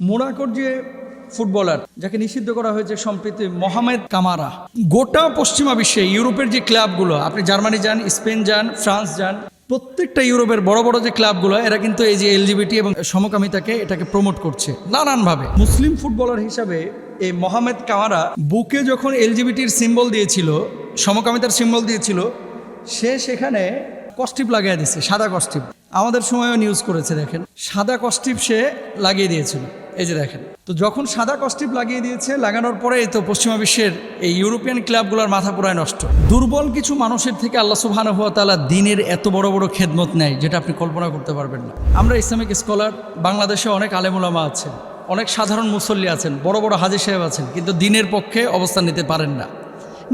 মোনাকোর যে ফুটবলার, যাকে নিষিদ্ধ করা হয়েছে সম্প্রতি মোহামেদ কামারা। গোটা পশ্চিমা বিশ্বে ইউরোপের যে ক্লাবগুলো, আপনি জার্মানি যান, স্পেন যান, ফ্রান্স যান, প্রত্যেকটা ইউরোপের বড় বড় যে ক্লাবগুলো, এরা কিন্তু এই যে এলজিবিটি এবং সমকামিতাকে এটাকে প্রমোট করছে নানানভাবে। মুসলিম ফুটবলার হিসাবে এই মোহামেদ কামারা বুকে যখন এলজিবিটির সিম্বল দিয়েছিল, সমকামিতার সিম্বল দিয়েছিল, সে সেখানে কস্টিপ লাগিয়ে দিচ্ছে সাদা কস্টিপ আমাদের সময়ও নিউজ করেছে, দেখেন। সাদা কস্টিপ সে লাগিয়ে দিয়েছিল। এই যে দেখেন। তো যখন সাদা কস্টিপ লাগিয়ে দিয়েছে, লাগানোর পরেই তো পশ্চিমা বিশ্বের এই ইউরোপিয়ান ক্লাবগুলোর মাথা পুরায় নষ্ট। দুর্বল কিছু মানুষের থেকে আল্লাহ সুবহান হুয়া তালা দিনের এত বড় বড় খেদমত নেয়, যেটা আপনি কল্পনা করতে পারবেন না। আমরা ইসলামিক স্কলার, বাংলাদেশে অনেক আলেমুলামা আছেন, অনেক সাধারণ মুসল্লি আছেন, বড় বড় হাজি সাহেব আছেন, কিন্তু দিনের পক্ষে অবস্থান নিতে পারেন না।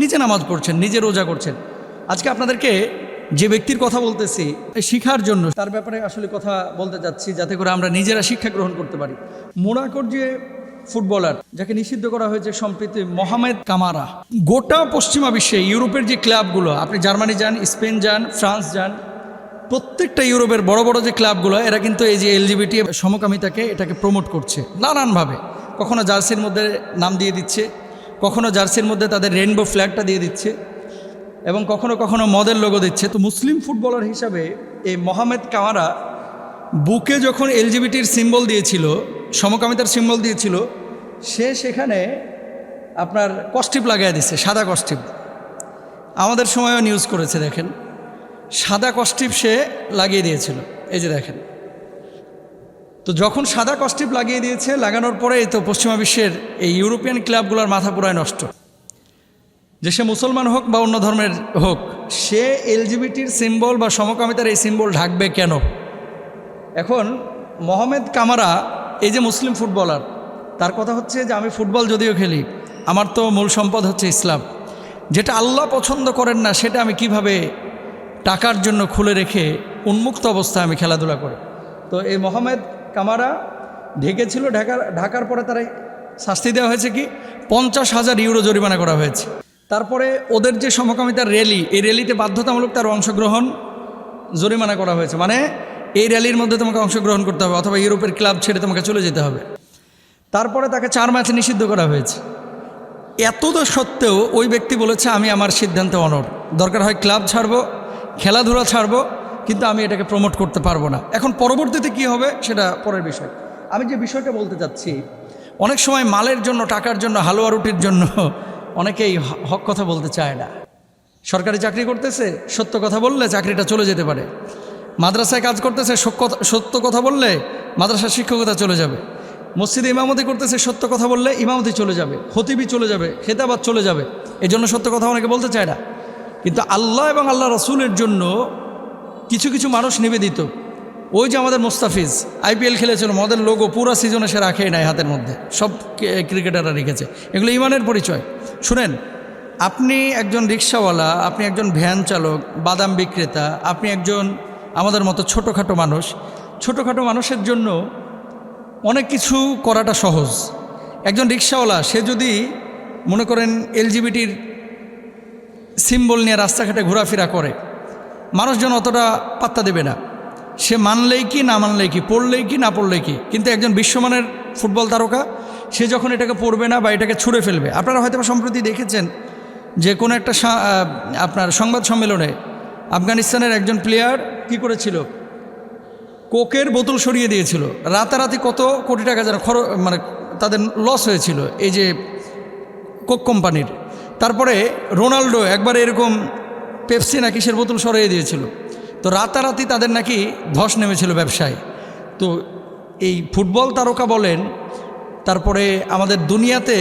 নিজে নামাজ পড়ছেন, নিজে রোজা করছেন। আজকে আপনাদেরকে যে ব্যক্তির কথা বলতেছি শিখার জন্য তার ব্যাপারে আসলে কথা বলতে যাচ্ছি যাতে করে আমরা নিজেরা শিক্ষা গ্রহণ করতে পারি। মোনাকোর যে ফুটবলার, যাকে নিষিদ্ধ করা হয়েছে সম্প্রতি মোহামেদ কামারা। গোটা পশ্চিমা বিশ্বে ইউরোপের যে ক্লাবগুলো, আপনি জার্মানি যান, স্পেন যান, ফ্রান্স যান, প্রত্যেকটা ইউরোপের বড় বড় যে ক্লাবগুলো, এরা কিন্তু এই যে এলজিবিটি সমকামিতাকে এটাকে প্রমোট করছে, নানানভাবে। কখনো জার্সির মধ্যে নাম দিয়ে দিচ্ছে, কখনো জার্সির মধ্যে তাদের রেনবো ফ্ল্যাগটা দিয়ে দিচ্ছে। এবং কখনো কখনো মদের লোগো দিচ্ছে। তো মুসলিম ফুটবলার হিসাবে এই মোহামেদ কামারা বুকে যখন এলজিবিটির সিম্বল দিয়েছিল, সমকামিতার সিম্বল দিয়েছিল, সে সেখানে আপনার কস্টিপ লাগিয়ে দিচ্ছে সাদা কস্টিপ আমাদের সময়ও নিউজ করেছে, দেখেন। সাদা কস্টিপ সে লাগিয়ে দিয়েছিল, এই যে দেখেন। তো যখন সাদা কস্টিপ লাগিয়ে দিয়েছে, লাগানোর পরেই তো পশ্চিমা বিশ্বের এই ইউরোপিয়ান ক্লাবগুলোর মাথা পুরায় নষ্ট। যে সে মুসলমান হোক বা অন্য ধর্মের হোক, সে এলজিবিটির সিম্বল বা সমকামিতার এই সিম্বল ঢাকবে কেন? এখন মোহামেদ কামারা, এই যে মুসলিম ফুটবলার, তার কথা হচ্ছে যে আমি ফুটবল যদিও খেলি, আমার তো মূল সম্পদ হচ্ছে ইসলাম। যেটা আল্লাহ পছন্দ করেন না, সেটা আমি কীভাবে টাকার জন্য খুলে রেখে উন্মুক্ত অবস্থায় আমি খেলাধুলা করি? তো এই মোহামেদ কামারা ঢেকেছিল, ঢাকার ঢাকার পরে তারা শাস্তি দেওয়া হয়েছে কি? পঞ্চাশ হাজার ইউরো জরিমানা করা হয়েছে। তারপরে ওদের যে সমকামিতার র্যালি এই র্যালিতে বাধ্যতামূলক তার অংশগ্রহণ জরিমানা করা হয়েছে। মানে এই র্যালির মধ্যে তোমাকে অংশগ্রহণ করতে হবে, অথবা ইউরোপের ক্লাব ছেড়ে তোমাকে চলে যেতে হবে। তারপরে তাকে চার ম্যাচে নিষিদ্ধ করা হয়েছে। এত তো সত্ত্বেও ওই ব্যক্তি বলেছে, আমি আমার সিদ্ধান্তে অনর দরকার হয় ক্লাব ছাড়বো, খেলাধুলা ছাড়বো, কিন্তু আমি এটাকে প্রমোট করতে পারব না। এখন পরবর্তীতে কি হবে সেটা পরের বিষয়। আমি যে বিষয়টা বলতে চাচ্ছি, অনেক সময় মালের জন্য, টাকার জন্য, হালুয়া রুটির জন্য অনেকেই হক কথা বলতে চায় না। সরকারি চাকরি করতেছে, সত্য কথা বললে চাকরিটা চলে যেতে পারে। মাদ্রাসায় কাজ করতেছে, সত্য কথা বললে মাদ্রাসার শিক্ষকতা চলে যাবে। মসজিদে ইমামতি করতেছে, সত্য কথা বললে ইমামতি চলে যাবে। খতিবি চলে যাবে খেতাবাদ চলে যাবে। এই জন্য সত্য কথা অনেকে বলতে চায় না। কিন্তু আল্লাহ এবং আল্লাহ রসুলের জন্য কিছু কিছু মানুষ নিবেদিত। ওই যে আমাদের মুস্তাফিজ, আইপিএল খেলেছিল, মদের লোগো পুরো সিজনে সে রাখেই নাই হাতের মধ্যে। সব ক্রিকেটাররা রেখেছে। এগুলো ইমানের পরিচয়। শুনেন, আপনি একজন রিক্সাওয়ালা, আপনি একজন ভ্যান চালক, বাদাম বিক্রেতা, আপনি একজন আমাদের মতো ছোটোখাটো মানুষ। ছোটোখাটো মানুষের জন্য অনেক কিছু করাটা সহজ। একজন রিক্সাওয়ালা, সে যদি মনে করেন এলজিবিটির সিম্বল নিয়ে রাস্তাঘাটে ঘোরাফেরা করে, মানুষজন অতটা পাত্তা দেবে না। সে মানলেই কি, না মানলেই কি, পড়লেই কি, না পড়লেই কি। কিন্তু একজন বিশ্বমানের ফুটবল তারকা সে যখন এটাকে পড়বে না বা এটাকে ছুঁড়ে ফেলবে। আপনারা হয়তো সম্প্রতি দেখেছেন যে কোনো একটা আপনার সংবাদ সম্মেলনে আফগানিস্তানের একজন প্লেয়ার কি করেছিল? কোকের বোতল সরিয়ে দিয়েছিল। রাতারাতি কত কোটি টাকা যেন খরচ মানে তাদের লস হয়েছিল এই যে কোক কোম্পানির। তারপরে রোনাল্ডো একবার এরকম পেপসি না কিসের বোতল সরিয়ে দিয়েছিল। তো রাতারাতি তাদের নাকি ধস নেমেছিল ব্যবসায়। তো এই ফুটবল তারকা বলেন তারপরে আমাদের দুনিয়াতে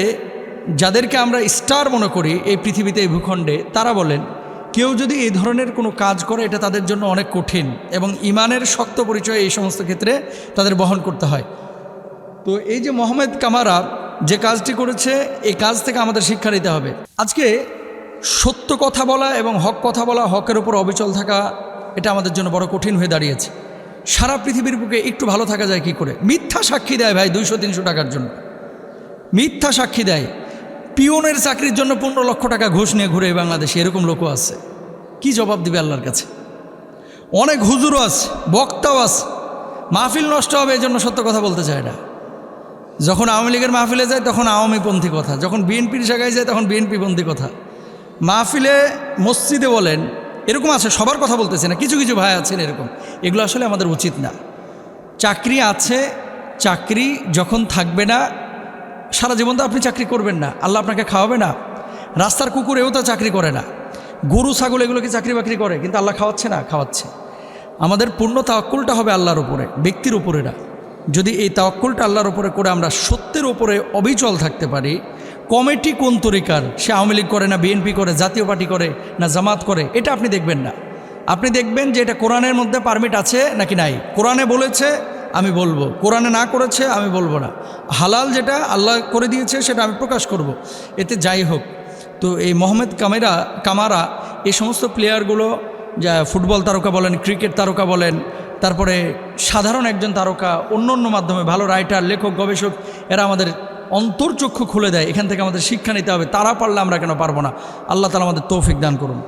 যাদেরকে আমরা স্টার মনে করি, এই পৃথিবীতে, এই ভূখণ্ডে, তারা বলেন, কেউ যদি এই ধরনের কোনো কাজ করে, এটা তাদের জন্য অনেক কঠিন এবং ইমানের শক্ত পরিচয় এই সমস্ত ক্ষেত্রে তাদের বহন করতে হয়। তো এই যে মোহাম্মদ কামারা যে কাজটি করেছে, এই কাজ থেকে আমাদের শিক্ষা নিতে হবে। আজকে সত্য কথা বলা এবং হক কথা বলা, হকের উপর অবিচল থাকা, এটা আমাদের জন্য বড় কঠিন হয়ে দাঁড়িয়েছে। সারা পৃথিবীর বুকে একটু ভালো থাকা যায় কি করে? মিথ্যা সাক্ষী দেয় ভাই দুইশো, তিনশো টাকার জন্য। মিথ্যা সাক্ষী দেয়। পিওনের চাকরির জন্য পনেরো লক্ষ টাকা ঘুষ নিয়ে ঘুরে বাংলাদেশে, এরকম লোকও আছে। কি জবাব দিবে আল্লাহর কাছে? অনেক হুজুরও আছে, বক্তাও আছে। মাহফিল নষ্ট হবে এই জন্য সত্য কথা বলতে চায় না। যখন আওয়ামী লীগের মাহফিলে যায়, তখন আওয়ামীপন্থী কথা। যখন বিএনপির জায়গায় যায়, তখন বিএনপিপন্থী কথা। মাহফিলে মসজিদে বলেন এরকম আছে, সবার কথা বলতেছে না, কিছু কিছু ভাই আছেন এরকম। এগুলো আসলে আমাদের উচিত না। চাকরি আছে, চাকরি যখন থাকবে না, সারা জীবন তো আপনি চাকরি করবেন না, আল্লাহ আপনাকে খাওয়াবে না। রাস্তার কুকুরেও তো চাকরি করে না। গরু, ছাগল এগুলোকে চাকরি বাকরি করে, কিন্তু আল্লাহ খাওয়াচ্ছে না, খাওয়াচ্ছে। আমাদের পূর্ণ তাওয়াক্কুলটা হবে আল্লাহর উপরে, ব্যক্তির উপরে না। যদি এই তাওয়াক্কুলটা আল্লাহর উপরে করে আমরা সত্যের উপরে অবিচল থাকতে পারি কমিটি কোন তরিকার? সে আওয়ামী লীগ করে না, বিএনপি করে, জাতীয় পার্টি করে না, জামাত করে? এটা আপনি দেখবেন না। আপনি দেখবেন যে এটা কোরআনের মধ্যে পারমিট আছে নাকি নাই? কোরআনে বলেছে, আমি বলব। কোরআনে না করেছে, আমি বলব না। হালাল যেটা আল্লাহ করে দিয়েছে, সেটা আমি প্রকাশ করব। এতে যাই হোক, তো এই মোহাম্মদ কামেরা, কামারা, এই সমস্ত প্লেয়ারগুলো, যা ফুটবল তারকা বলেন, ক্রিকেট তারকা বলেন, তারপরে সাধারণ একজন তারকা, অন্য অন্য মাধ্যমে, ভালো রাইটার, লেখক, গবেষক, এরা আমাদের অন্তর্চক্ষু খুলে দেয়, এখান থেকে আমাদের শিক্ষা নিতে হবে, তারা পারলে আমরা কেন পারব না? আল্লাহ তালা আমাদের তৌফিক দান করুন।